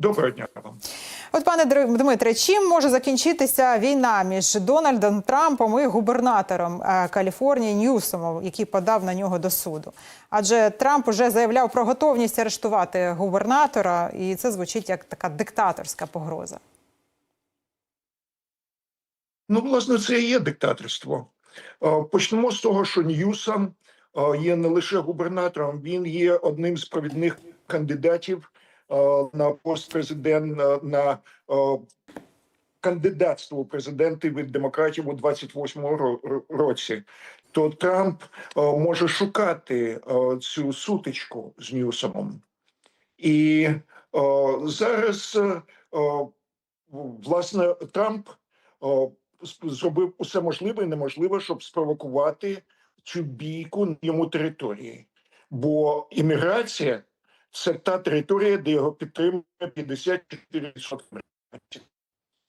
Доброго дня вам. От, пане Дмитре, чим може закінчитися війна між Дональдом Трампом і губернатором е, Каліфорнії Ньюсомом, який подав на нього до суду? Адже Трамп уже заявляв про готовність арештувати губернатора, і це звучить як така диктаторська погроза. Ну, власне, це і є диктаторство. Е, Почнемо з того, що Ньюсом е, є не лише губернатором, він є одним з провідних кандидатів на пост президента на е, кандидатство президенти від демократів у 28-му ро- ро- році. То Трамп е, може шукати е, цю сутичку з Ньюсомом. І е, зараз, е, е, власне, Трамп е, зробив усе можливе і неможливе, щоб спровокувати цю бійку на йому території. Бо імміграція це та територія, де його підтримує 54%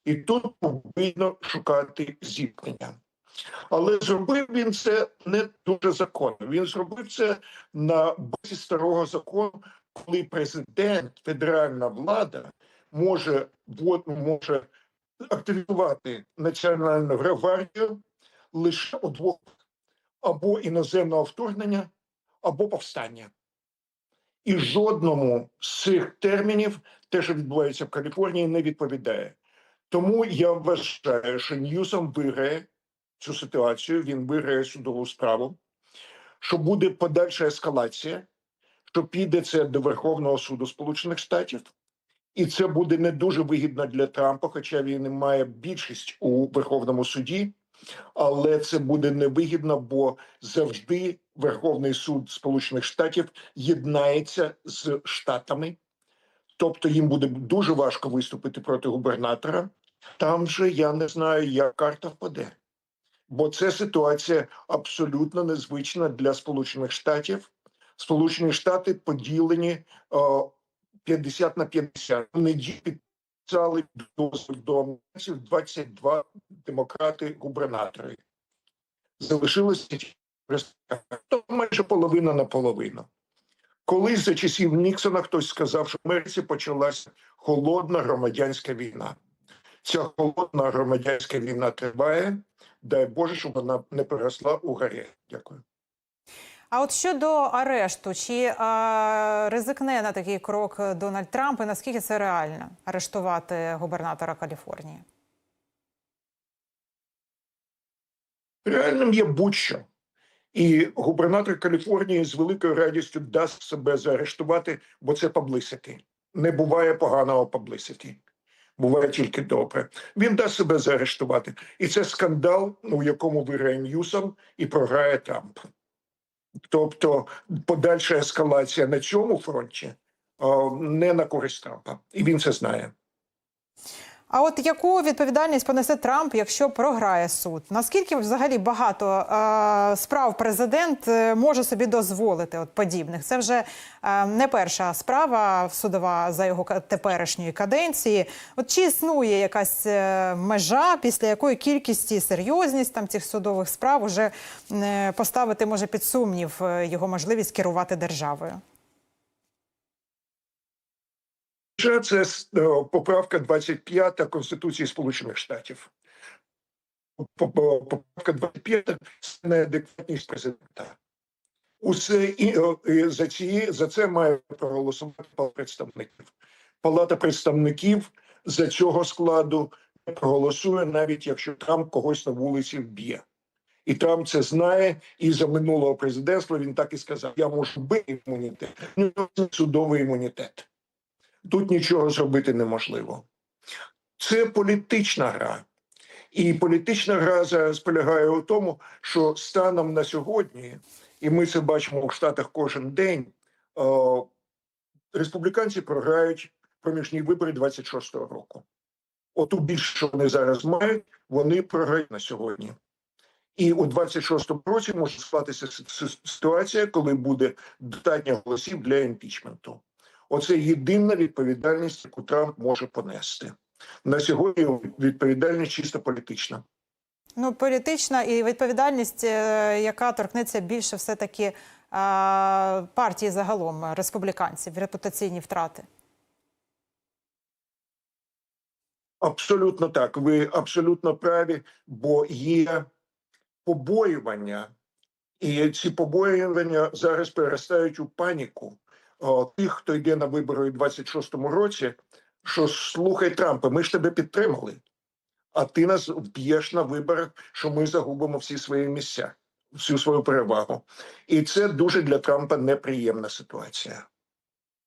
І тут повинно шукати зіткнення. Але зробив він це не дуже законно. Він зробив це на базі старого закону, коли президент, федеральна влада може, може активізувати національну гвардію лише у двох або іноземного вторгнення, або повстання. І жодному з цих термінів, те, що відбувається в Каліфорнії, не відповідає. Тому я вважаю, що Ньюсом виграє цю ситуацію, він виграє судову справу, що буде подальша ескалація, що піде це до Верховного суду Сполучених Штатів, і це буде не дуже вигідно для Трампа, хоча він і має більшість у Верховному суді. Але це буде невигідно, бо завжди Верховний суд Сполучених Штатів єднається з штатами, тобто їм буде дуже важко виступити проти губернатора. Там же я не знаю, як карта впаде, бо це ситуація абсолютно незвична для Сполучених Штатів. Сполучені Штати поділені о, 50 на 50. Вони підписали дозвіл до американців 22 демократи-губернатори. Залишилося майже половина на половину. Колись за часів Ніксона хтось сказав, що в Америці почалася холодна громадянська війна. Ця холодна громадянська війна триває. Дай Боже, щоб вона не переросла у гарі. Дякую. А от щодо арешту, чи а, ризикне на такий крок Дональд Трамп, і наскільки це реально арештувати губернатора Каліфорнії? Реальним є будь-що. І губернатор Каліфорнії з великою радістю дасть себе заарештувати, бо це паблисити. Не буває поганого паблисити. Буває тільки добре. Він дасть себе заарештувати. І це скандал, у якому виграє Ньюсом і програє Трамп. Тобто подальша ескалація на цьому фронті не на користь Трампа. І він це знає. А от яку відповідальність понесе Трамп, якщо програє суд? Наскільки взагалі багато е, справ президент е, може собі дозволити от подібних? Це вже е, не перша справа судова за його теперішньої каденції. От чи існує якась е, межа, після якої кількість і серйозність там цих судових справ уже е, поставити може під сумнів його можливість керувати державою? Ще це е, поправка 25 Конституції Сполучених Штатів. Поправка 25 – це неадекватність президента. Усе і, е, і за ці за це має проголосувати Палата представників. Палата представників за цього складу не проголосує, навіть якщо Трамп когось на вулиці вб'є. І Трамп це знає, і за минулого президентства він так і сказав: я можу бити імунітет, ну судовий імунітет. Тут нічого зробити неможливо. Це політична гра. І політична гра зараз полягає у тому, що станом на сьогодні, і ми це бачимо у Штатах кожен день, о, республіканці програють проміжні вибори 26-го року. Оту більше, що вони зараз мають, вони програють на сьогодні. І у 26-му році може склатися ситуація, коли буде достатньо голосів для імпічменту. Оце єдина відповідальність, яку Трамп може понести. На сьогодні відповідальність чисто політична. Ну, політична і відповідальність, е, яка торкнеться більше все-таки е, партії загалом республіканців, репутаційні втрати. Абсолютно так. Ви абсолютно праві, бо є побоювання, і ці побоювання зараз переростають у паніку Тих, хто йде на вибори у 26-му році. Що слухай Трампа, ми ж тебе підтримали, а ти нас вб'єш на виборах, що ми загубимо всі свої місця, всю свою перевагу. І це дуже для Трампа неприємна ситуація.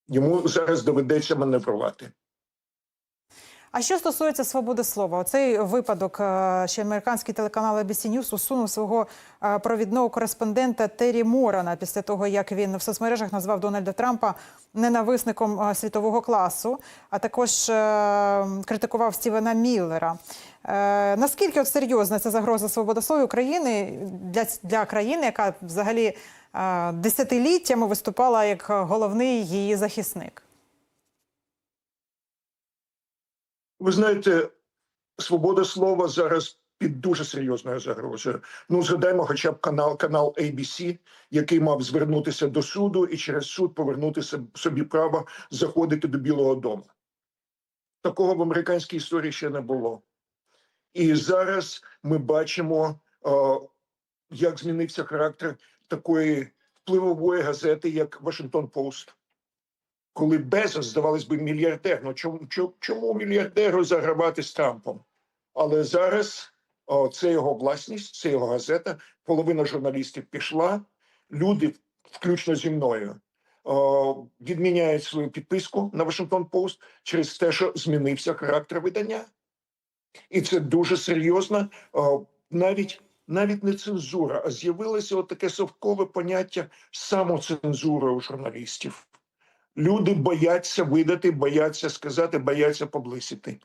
Йому зараз доведеться маневрувати. А що стосується свободи слова, оцей випадок, е, що американський телеканал ABC News усунув свого е, провідного кореспондента Террі Морана після того, як він в соцмережах назвав Дональда Трампа ненависником е, світового класу, а також критикував Стівена Міллера. Наскільки от серйозна ця загроза свободи слова України для, для країни, яка взагалі десятиліттями виступала як головний її захисник? Ви знаєте, свобода слова зараз під дуже серйозною загрозою. Ну, згадаємо, хоча б канал канал ABC, який мав звернутися до суду і через суд повернути собі право заходити до Білого Дому. Такого в американській історії ще не було. І зараз ми бачимо, як змінився характер такої впливової газети, як Вашингтон Пост коли Безос, здавалось би, мільярдер. Ну чому, чому, мільярдеру загравати з Трампом? Але зараз о, це його власність, це його газета. Половина журналістів пішла. Люди, включно зі мною, о, відміняють свою підписку на Вашингтон Пост через те, що змінився характер видання. І це дуже серйозно. О, навіть навіть не цензура, а з'явилося таке совкове поняття самоцензури у журналістів. Люди бояться видати, бояться сказати, бояться поблисити.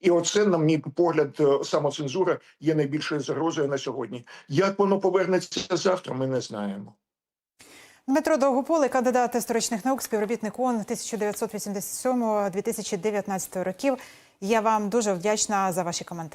І оце, на мій погляд, е, самоцензура є найбільшою загрозою на сьогодні. Як воно повернеться завтра, ми не знаємо. Дмитро Довгополий, кандидат історичних наук, співробітник ООН 1987-2019 років. Я вам дуже вдячна за ваші коментарі.